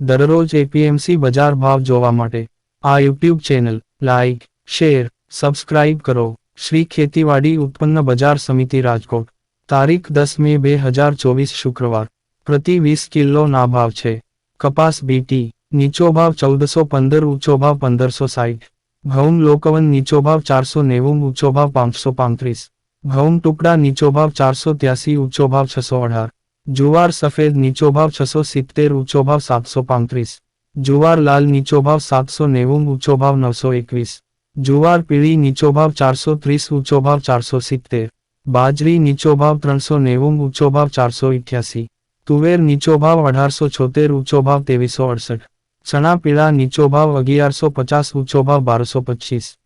દરરોજ એપીએમસી બજાર ભાવ જોવા માટે આ YouTube channel like share subscribe કરો. શ્રી ખેતીવાડી ઉત્પન્ન બજાર સમિતિ રાજકોટ. તારીખ દસ મે બે હજાર ચોવીસ શુક્રવાર. પ્રતિ વીસ કિલોના ભાવ છે. કપાસ બીટી નીચો ભાવ ચૌદસો પંદર, ઊંચો ભાવ પંદરસો સાઠ ઘઉં લોકવન નીચો ભાવ ચારસો નેવું, ઊંચો ભાવ પાંચસો પાંત્રીસ. ઘઉં ટુકડા નીચો ભાવ ચારસો ત્યાસી, ઊંચો ભાવ છસો અઢાર. જુવાર સફેદ નીચો ભાવ છસો સિત્તેર ઊંચો ભાવ સાતસો પાંત્રીસ. જુવાર લાલ નીચો ભાવ સાતસો નેવું ઊંચો ભાવ નવસો એકવીસ. જુવાર પીળી નીચો ભાવ ચારસો ત્રીસ ઊંચો ભાવ ચારસો સિત્તેર. બાજરી નીચો ભાવ ત્રણસો નેવું ઊંચો ભાવ ચારસો ઇઠ્યાસી. તુવેર નીચો ભાવ અઢારસો છોતેર ઊંચો ભાવ ત્રેવીસો અડસઠ. ચણા પીળા નીચો ભાવ અગિયારસો પચાસ ઊંચો ભાવ બારસો પચીસ.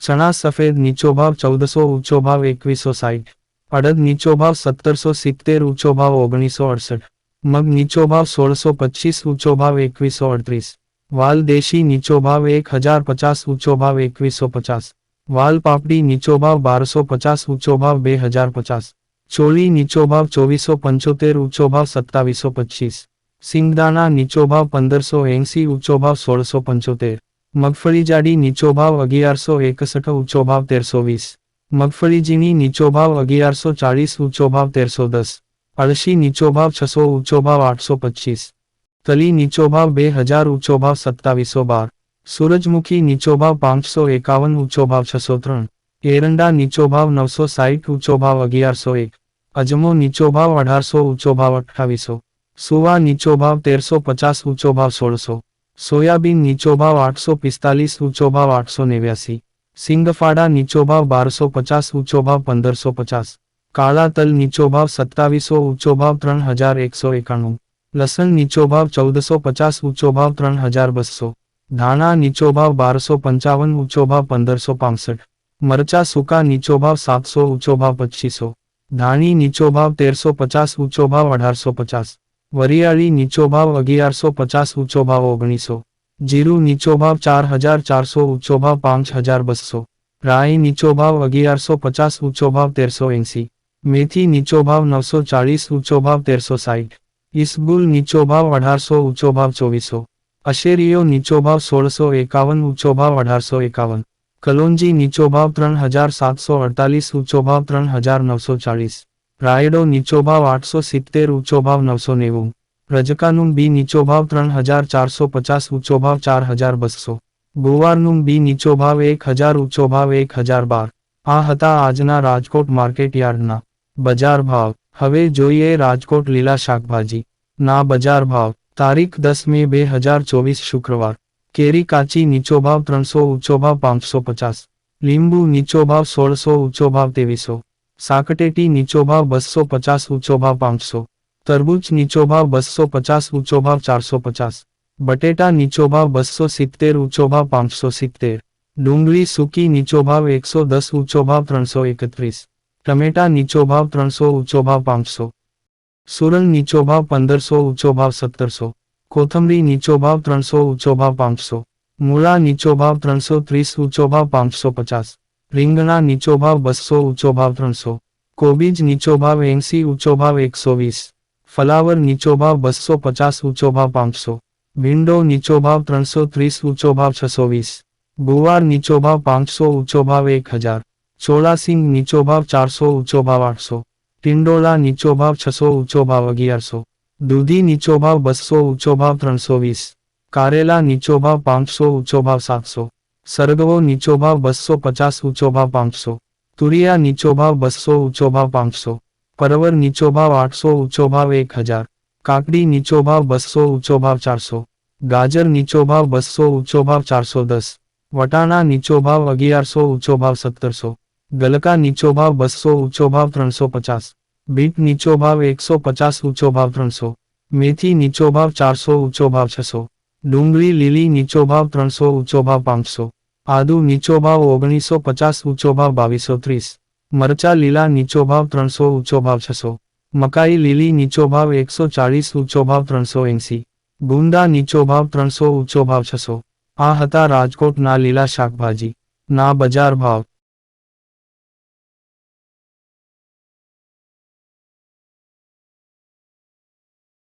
ચણા સફેદ નીચો ભાવ ચૌદસો ઊંચો ભાવ એકવીસો સાઠ અડદ નીચો ભાવ સત્તરસો સિત્તેર, ઊંચો ભાવ ઓગણીસો અડસઠ. મગ નીચો ભાવ સોળસો પચીસ, ઊંચો ભાવ એકવીસો અડત્રીસ. વાલ દેશી નીચો ભાવ એક હજાર પચાસ, ઊંચો ભાવ એકવીસો પચાસ. વાલ પાપડી નીચો ભાવ બારસો પચાસ, ઊંચો ભાવ બે હજાર પચાસ. ચોળી નીચો ભાવ ચોવીસો પંચોતેર, ઊંચો ભાવ સત્તાવીસો પચીસ. સિંગદાણા નીચો ભાવ પંદરસો એંસી, ઊંચો ભાવ સોળસો પંચોતેર. મગફળી જાડી નીચો ભાવ અગિયારસો એકસઠ, ઊંચો ભાવ તેરસો વીસ. મગફળી ઝીણી નીચો ભાવ અગિયારસો ચાળીસ, ઊંચો ભાવ તેરસો દસ. અળશી નીચો ભાવ છસો, ઊંચો ભાવ આઠસો પચીસ. તલી નીચો ભાવ બે હજાર, ઊંચો ભાવ સત્તાવીસો બાર. સૂરજમુખી નીચો ભાવ પાંચસો એકાવન, ઊંચો ભાવ છસો ત્રણ. એરંડા નીચો ભાવ નવસો સાઠ, ઊંચો ભાવ અગિયારસો એક. અજમો નીચો ભાવ અઢારસો, ઊંચો ભાવ અઠ્ઠાવીસો. સુવા નીચો ભાવ તેરસો પચાસ, ઊંચો ભાવ સોળસો. સોયાબીન નીચો ભાવ આઠસો પિસ્તાલીસ, ઊંચો ભાવ આઠસો નેવ્યાસી. સિંગફાડા નીચો ભાવ બારસો પચાસ ઊંચો ભાવ પંદરસો પચાસ કાળા તલ નીચો ભાવ સત્તાવીસો ઊંચો ભાવ ત્રણ હજાર એકસો એકાણું, લસણ નીચો ભાવ ચૌદસો પચાસ ઊંચો ભાવ ત્રણ હજાર બસો, ધાણા નીચો ભાવ બારસો પંચાવન ઊંચો ભાવ પંદરસો પાસઠ, મરચા સૂકા નીચો ભાવ સાતસો ઊંચો ભાવ પચીસો, ધાણી નીચો ભાવ તેરસો પચાસ ઊંચો ભાવ અઢારસો પચાસ, વરિયાળી નીચો ભાવ અગિયારસો પચાસ ઊંચો ભાવ ઓગણીસો જીરું નીચો ભાવ ચાર હજાર ચારસો ઊંચો ભાવ પાંચ હજાર બસો, રાઈ નીચો ભાવ અગિયારસો પચાસ ઊંચો ભાવ તેરસો એંસી, મેથી નીચો ભાવ નવસો ચાળીસ ઊંચો ભાવ તેરસો સાઠ ઇસબુલ નીચો ભાવ અઢારસો ઊંચો ભાવ ચોવીસો, અશેરીઓ નીચો ભાવ સોળસો એકાવન ઊંચો ભાવ અઢારસો એકાવન, કલોંજી નીચો ભાવ ત્રણ હજાર સાતસો અડતાલીસ ઊંચો ભાવ ત્રણ હજાર નવસો ચાળીસ, રાયડો નીચો ભાવ આઠસો સિત્તેર ઊંચો ભાવ નવસો નેવું રજકાનું બી નીચો ભાવ ત્રણ હજાર ચારસો પચાસ, ઊંચો ભાવ ચાર હજાર બસો. ગુવારનું બી નીચો ભાવ એક હજાર, ઊંચો ભાવ એક હજાર બાર. આ હતા આજના રાજકોટ માર્કેટ યાર્ડના બજાર ભાવ. હવે જોઈએ રાજકોટ લીલા શાકભાજી. ના બજાર ભાવ. તારીખ દસ મે બે હજાર ચોવીસ શુક્રવાર. કેરી કાચી નીચો ભાવ ત્રણસો, ઊંચો ભાવ પાંચસો પચાસ. લીંબુ નીચો ભાવ સોળસો, ઊંચો ભાવ ત્રેવીસો. સાકટેટી નીચો ભાવ બસો પચાસ, ઊંચો ભાવ પાંચસો. તરબૂચ નીચો ભાવ બસો પચાસ, ઊંચો ભાવ ચારસો પચાસ. બટેટા નીચો ભાવ બસો સિત્તેર, ઊંચો ભાવ પાંચસો સિત્તેર. ડુંગળી સૂકી નીચો ભાવ એકસો દસ, ઊંચો ભાવ ત્રણસો એકત્રીસ. ટમેટા નીચો ભાવ ત્રણસો, ઊંચો ભાવ પાંચસો. સુરણ નીચો ભાવ પંદરસો, ઊંચો ભાવ સત્તરસો. કોથમરી નીચો ભાવ ત્રણસો, ઊંચો ભાવ પાંચસો. મૂળા નીચો ભાવ ત્રણસો ત્રીસ, ઊંચો ભાવ પાંચસો પચાસ. રીંગણા નીચો ભાવ બસો, ઊંચો ભાવ ત્રણસો. કોબીજ નીચો ભાવ એંસી, ઊંચો ભાવ એકસો વીસ. ફલાવર નીચો ભાવ બસો પચાસ, ઊંચો ભાવ પાંચસો. ભીંડો નીચો ભાવ ત્રણસો ત્રીસ, ઊંચો ભાવ છસો વીસ. ગુવાર નીચો ભાવ પાંચસો, ઊંચો ભાવ એક હજાર. ચોળાસિંગ નીચો ભાવ ચારસો, ઊંચો ભાવ આઠસો. ટિંડોળા નીચો ભાવ છસો, ઊંચો ભાવ અગિયારસો. દૂધી નીચો ભાવ બસો, ઊંચો ભાવ ત્રણસો વીસ. કારેલા નીચો ભાવ પાંચસો, ઊંચો ભાવ સાતસો. સરગવો નીચો ભાવ બસો પચાસ, ઊંચો ભાવ પાંચસો. તુરિયા નીચો ભાવ બસો, ઊંચો ભાવ પાંચસો. પરવર નીચો ભાવ આઠસો, ઊંચો ભાવ એક હજાર. કાકડી નીચો ભાવ બસો, ઊંચો ભાવ ચારસો. ગાજર નીચો ભાવ બસો, ઊંચો ભાવ ચારસો દસ. વટાણા નીચો ભાવ અગિયારસો, ઊંચો ભાવ સત્તરસો. ગલકા નીચો ભાવ બસો, ઊંચો ભાવ ત્રણસો પચાસ. બીટ નીચો ભાવ એકસો પચાસ, ઊંચો ભાવ ત્રણસો. મેથી નીચો ભાવ ચારસો, ઊંચો ભાવ છસો. ડુંગળી લીલી નીચો ભાવ ત્રણસો, ઊંચો ભાવ પાંચસો. આદુ નીચો ભાવ ઓગણીસો પચાસ, ઊંચો ભાવ બાવીસો ત્રીસ. મરચા લીલા નીચો ભાવ ત્રણસો ઊંચો ભાવ છસો. મકાઈ લીલી નીચો ભાવ એકસો ચાળીસ ઊંચો ભાવ ત્રણસો એંસી. ગુંદા નીચો ભાવ ત્રણસો ઊંચો ભાવ છસો. આ હતા રાજકોટના લીલા શાકભાજી. ના બજાર ભાવ.